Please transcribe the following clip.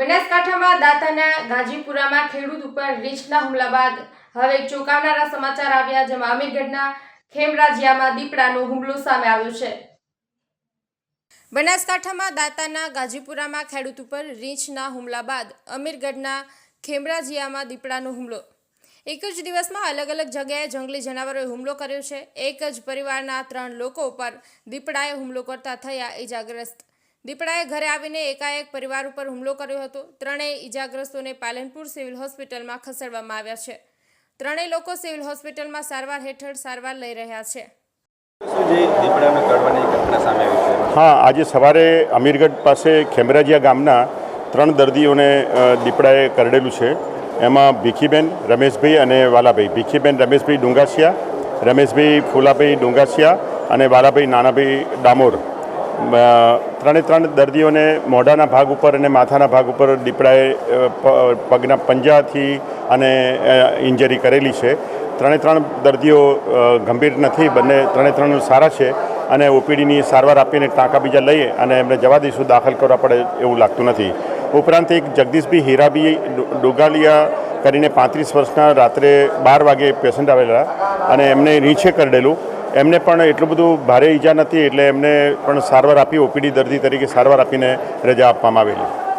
બનાસકાંઠામાં દાતાના ગાજીપુરામાં ખેડૂત ઉપર રીંછના હુમલા બાદ હવે ચોંકાવનારા સમાચાર આવ્યા, જેમાં અમીરગઢના ખેમરાજિયામાં દીપડાનો હુમલો સામે આવ્યો છે. બનાસકાંઠામાં દાતાના ગાજીપુરામાં ખેડૂત ઉપર રીંછના હુમલા બાદ અમીરગઢના ખેમરાજિયામાં દીપડાનો હુમલો. એક જ દિવસમાં અલગ અલગ જગ્યાએ જંગલી જનાવરોએ હુમલો કર્યો છે. એક જ પરિવારના ત્રણ લોકો ઉપર દીપડાએ હુમલો કરતા થયા ઇજાગ્રસ્ત. દીપડાએ ઘરે આવીને એકાએક પરિવાર ઉપર હુમલો કર્યો હતો. ત્રણેય ઇજાગ્રસ્તોને પાલનપુર સિવિલ હોસ્પિટલમાં ખસેડવામાં આવ્યા છે. ત્રણેય લોકો સિવિલ હોસ્પિટલમાં સારવાર હેઠળ સારવાર લઈ રહ્યા છે. હા આજે સવારે અમીરગઢ પાસે ખેમરાજિયા ગામના ત્રણ દર્દીઓને દીપડાએ કરડેલું છે. એમાં ભીખીબેન રમેશભાઈ અને વાલાભાઈ. ભીખીબેન રમેશભાઈ ડુંગાસિયા રમેશભાઈ ફૂલાભાઈ ડુંગાસિયા અને વાલાભાઈ નાનાભાઈ ડામોર. ત્રણે ત્રણ દર્દીઓને મોઢાના ભાગ ઉપર અને માથાના ભાગ ઉપર દીપડાએ પગના પંજાથી અને ઇન્જરી કરેલી છે. ત્રણે ત્રણ દર્દીઓ ગંભીર નથી, બંને ત્રણે ત્રણ સારા છે અને ઓપીડીની સારવાર આપીને ટાંકા બીજા લઈએ અને એમને જવા દઈશું, દાખલ કરવા પડે એવું લાગતું નથી. ઉપરાંત એક જગદીશભાઈ હીરાબી ડોગાલિયા કરીને પાંત્રીસ વર્ષના રાત્રે બાર વાગે પેશન્ટ આવેલા અને એમને નીચે કરડેલું. એમને પણ એટલું બધું ભારે ઈજા નથી, એટલે એમને પણ સારવાર આપી, ઓપીડી દર્દી તરીકે સારવાર આપીને રજા આપવામાં આવેલી.